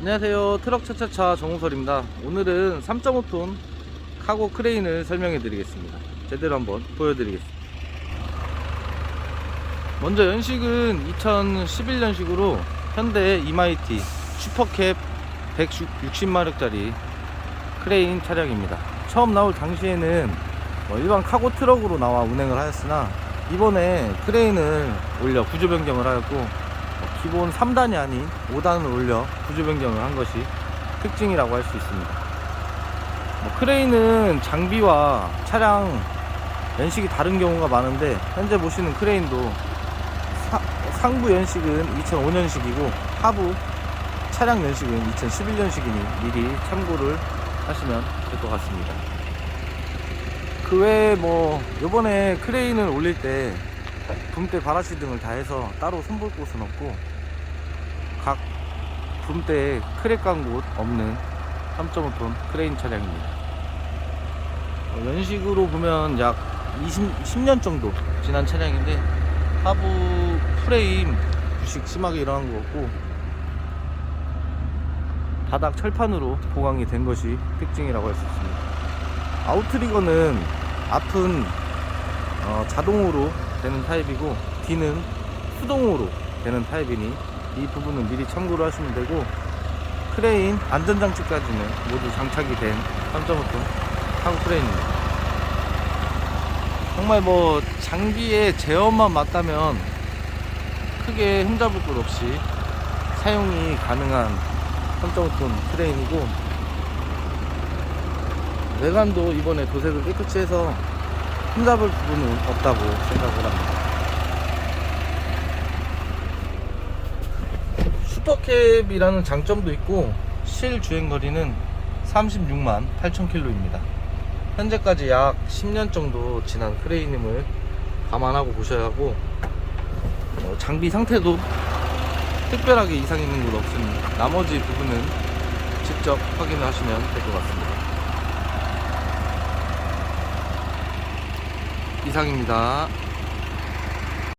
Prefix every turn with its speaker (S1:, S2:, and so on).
S1: 안녕하세요. 트럭 차차차 정우설입니다. 오늘은 3.5톤 카고 크레인을 설명해 드리겠습니다. 제대로 한번 보여드리겠습니다. 먼저 연식은 2011년식으로 현대 이마이티 슈퍼캡 160마력짜리 크레인 차량입니다. 처음 나올 당시에는 뭐 일반 카고 트럭으로 나와 운행을 하였으나 이번에 크레인을 올려 구조 변경을 하였고 기본 3단이 아닌 5단을 올려 구조 변경을 한 것이 특징이라고 할 수 있습니다. 뭐 크레인은 장비와 차량 연식이 다른 경우가 많은데 현재 보시는 크레인도 사- 상부 연식은 2005년식이고 하부 차량 연식은 2011년식이니 미리 참고를 하시면 될 것 같습니다. 그 외에 뭐 요번에 크레인을 올릴 때 붐대 바라시 등을 다 해서 따로 손볼 곳은 없고 각 붐대에 크랙 간곳 없는 3.5톤 크레인 차량입니다. 어, 연식으로 보면 약 20, 10년 정도 지난 차량인데 하부 프레임 부식 심하게 일어난 것 같고 바닥 철판으로 보강이 된 것이 특징이라고 할 수 있습니다. 아웃트리거는 앞은 어, 자동으로 되는 타입이고 뒤는 수동으로 되는 타입이니 이 부분은 미리 참고를 하시면 되고 크레인 안전장치까지는 모두 장착이 된 3.5톤 카고 크레인입니다. 정말 뭐 장비의 제어만 맞다면 크게 흠잡을 것 없이 사용이 가능한 3.5톤 크레인이고 외관도 이번에 도색을 깨끗이 해서 흠잡을 부분은 없다고 생각을 합니다. 슈퍼캡이라는 장점도 있고 실 주행거리는 36만 8천 킬로입니다. 현재까지 약 10년 정도 지난 크레인임을 감안하고 보셔야 하고 어, 장비 상태도 특별하게 이상 있는 건 없으니 나머지 부분은 직접 확인을 하시면 될 것 같습니다. 이상입니다.